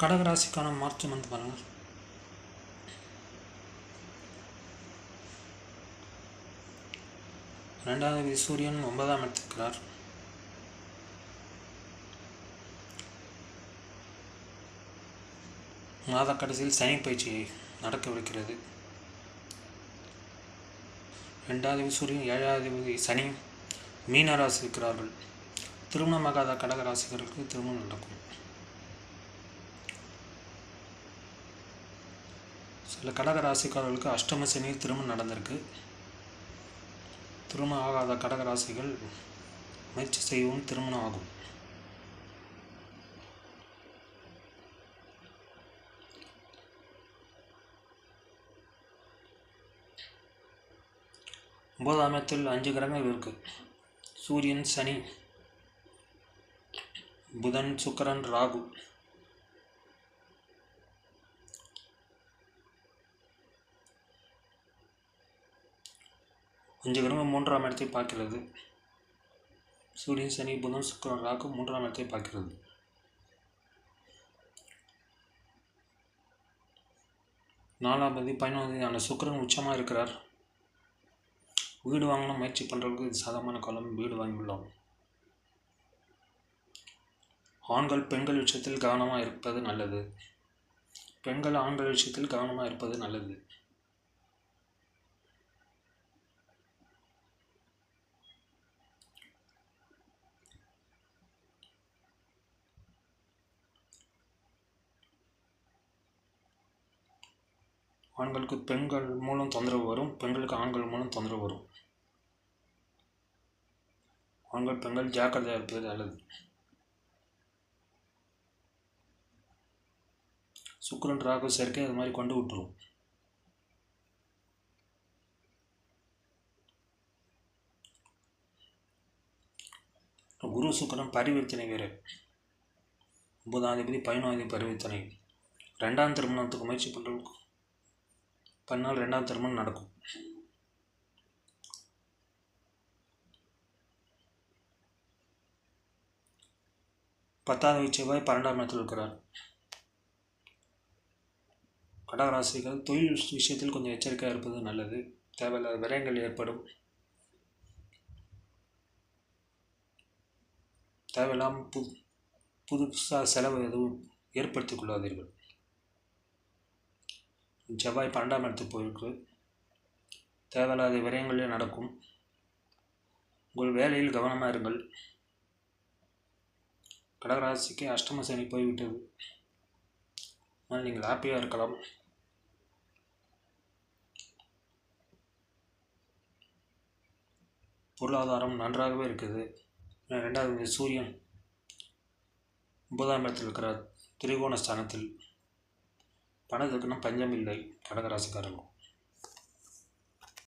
கடகராசிக்கான March month பாருங்கள் ரெண்டாவது வீதி சூரியன் ஒன்பதாம் இடத்துக்கிறார் மாத கடைசியில் சனி பயிற்சியை நடக்கவிருக்கிறது. ரெண்டாவது சூரியன் ஏழாவது சனி மீனராசி இருக்கிறார்கள். திருமணமாகாத கடகராசிகளுக்கு திருமணம் நடக்கும். சில கடக ராசிக்காரர்களுக்கு அஷ்டம சனி திருமணம் நடந்திருக்கு. திருமணம் ஆகாத கடக ராசிகள் முயற்சி செய்யவும் திருமணம் ஆகும். ஒன்பதாம் இடத்தில் அஞ்சு கிரகங்கள் இருக்கு. சூரியன் சனி புதன் சுக்கரன் ராகு. கொஞ்சம் கிரகம் மூன்றாம் இடத்தை பார்க்கிறது. சூரியன் சனி புதன் சுக்கரன் ராகு மூன்றாம் இடத்தை பார்க்கிறது. நாலாம் தேதி பதினொன்றாம் தேதி அந்த உச்சமாக இருக்கிறார். வீடு வாங்கணும் முயற்சி பண்ணுறவங்களுக்கு இது சாதகமான காலம். வீடு வாங்கியுள்ளோம். ஆண்கள் பெண்கள் விஷயத்தில் கவனமாக இருப்பது நல்லது. பெண்கள் ஆண்கள் விஷயத்தில் கவனமாக இருப்பது நல்லது. ஆண்களுக்கு பெண்கள் மூலம் தொந்தரவு வரும் பெண்களுக்கு ஆண்கள் மூலம் தொந்தரவு வரும். ஆண்கள் பெண்கள் ஜாக்கிரதையாக இருப்பது நல்லது. சுக்கரன் ராகு சேர்க்கை அது மாதிரி கொண்டு விட்டுரும். குரு சுக்கரன் பரிவர்த்தனை வேறு. ஒன்பதாம் தேதி பதினொன்றாம் தேதி பரிவர்த்தனை. ரெண்டாம் திருமணத்துக்கு முயற்சி பண்ணுறவங்களுக்கு பன்னால் ரெண்டாம் திருமணம் நடக்கும். பத்தாவது செவ்வாய் பன்னெண்டாம் இடத்தில் இருக்கிறார். கடகராசிகள் தொழில் விஷயத்தில் கொஞ்சம் எச்சரிக்கையாக இருப்பது நல்லது. தேவையில்லாத விரயங்கள் ஏற்படும். தேவையில்லாமல் புது புதுசாக செலவு எதுவும் ஏற்படுத்திக் கொள்ளாதீர்கள். செவ்வாய் பன்னெண்டாம் இடத்துக்கு போயிருக்கு. தேவையில்லாத விரயங்களே நடக்கும். உங்கள் வேலையில் கவனமாக இருங்கள். கடகராசிக்கு அஷ்டம சனி போய்விட்டது. ஆனால் நீங்கள் ஹாப்பியாக இருக்கலாம். பொருளாதாரம் நன்றாகவே இருக்குது. ரெண்டாவது சூரியன். ஒன்பதாம் இடத்தில் இருக்கிற திரிகோண ஸ்தானத்தில். பணத்துக்குன்னா பஞ்சம் இல்லை கடகராசிக்காரங்க